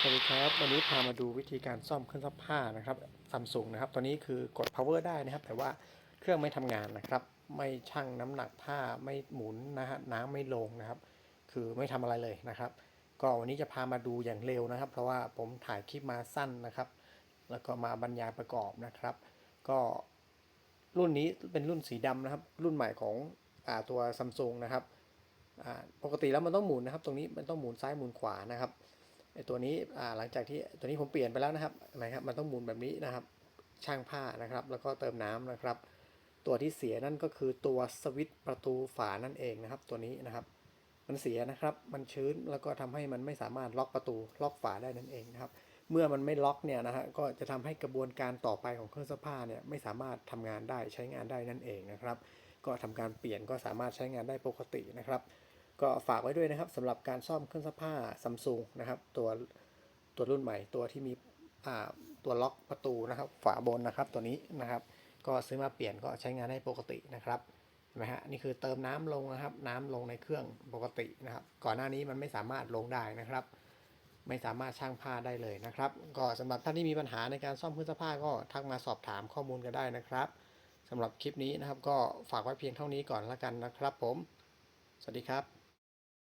สวัสดีครับวันนี้พามาดูวิธีการซ่อมเครื่องซักผ้านะครับซัมซุงนะครับตัวนี้คือกด power ได้นะครับ แต่ว่าเครื่องไม่ทำงานนะครับ ไม่ชั่งน้ำหนักผ้าไม่หมุนนะฮะน้ำไม่ลงนะครับ คือไม่ทำอะไรเลยนะครับ ก็วันนี้จะพามาดูอย่างเร็วนะครับ เพราะว่าผมถ่ายคลิปมาสั้นนะครับ แล้วก็มาบรรยายประกอบนะครับ ก็รุ่นนี้เป็นรุ่นสีดำนะครับ รุ่นใหม่ของอาตัวซัมซุงนะครับปกติแล้วมันต้องหมุนนะครับ ตรงนี้มันต้องหมุนซ้ายหมุนขวานะครับ ตัวนี้หลังจากที่ตัวนี้ผมเปลี่ยนไปแล้วนะครับนะครับ มันต้องหมุนแบบนี้นะครับ ช่างผ้านะครับ แล้วก็เติมน้ำนะครับ ตัวที่เสียนั่นก็คือตัวสวิตช์ประตูฝานั่นเองนะครับ ตัวนี้นะครับ มันเสียนะครับ มันชื้นแล้วก็ทำให้มันไม่สามารถล็อกประตูล็อกฝาได้นั่นเองนะครับ เมื่อมันไม่ล็อกเนี่ยนะฮะก็จะทำให้กระบวนการต่อไปของเครื่องซักผ้าเนี่ยไม่สามารถทำงานได้ใช้งานได้นั่นเองนะครับ ก็ทำการเปลี่ยนก็สามารถใช้งานได้ปกตินะครับ ก็ฝากไว้ด้วยนะครับสำหรับการซ่อมเครื่องซักผ้าซัมซุงนะครับตัวตัวรุ่นใหม่ตัวที่มีอ่าตัวล็อกประตูนะครับ ฝาบนนะครับตัวนี้นะครับ ก็ซื้อมาเปลี่ยนก็ใช้งานได้ปกตินะครับเห็นไหมฮะนี่คือเติมน้ำลงนะครับ น้ำลงในเครื่องปกตินะครับ ก่อนหน้านี้มันไม่สามารถลงได้นะครับ ไม่สามารถช่างผ้าได้เลยนะครับ ก็สำหรับท่านที่มีปัญหาในการซ่อมเครื่องซักผ้าก็ทักมาสอบถามข้อมูลกันได้นะครับสำหรับคลิปนี้นะครับ ก็ฝากไว้เพียงเท่านี้ก่อนละกันนะครับ ผม สวัสดีครับ